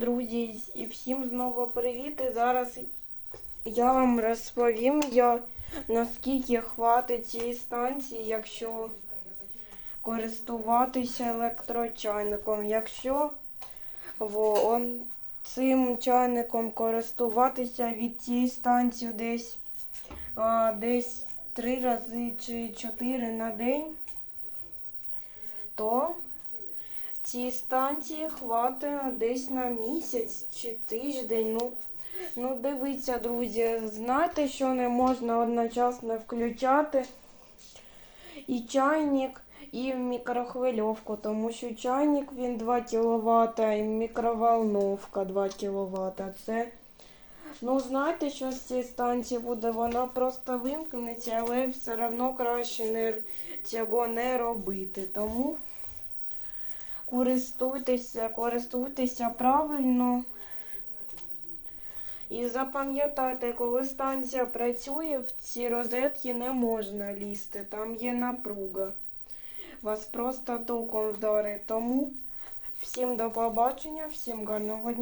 Друзі, і всім знову привіт. І зараз я вам розповім, я, наскільки хватить цієї станції, якщо користуватися електрочайником. Якщо во, цим чайником користуватися від цієї станції десь, а, десь три рази чи чотири на день, то ці станції хватить десь на місяць чи тиждень. Ну, ну дивіться, друзі, знаєте, що не можна одночасно включати і чайник, і мікрохвильовку, тому що чайник він 2 кВт, і мікроволновка 2 кВт. Це, ну знаєте, що з цієї станції буде? Вона просто вимкнеться, але все одно краще не, цього не робити. Тому користуйтеся, користуйтеся правильно. І запам'ятайте, коли станція працює, в ці розетки не можна лізти, там є напруга. Вас просто током вдарить. Тому всім до побачення, всім гарного дня.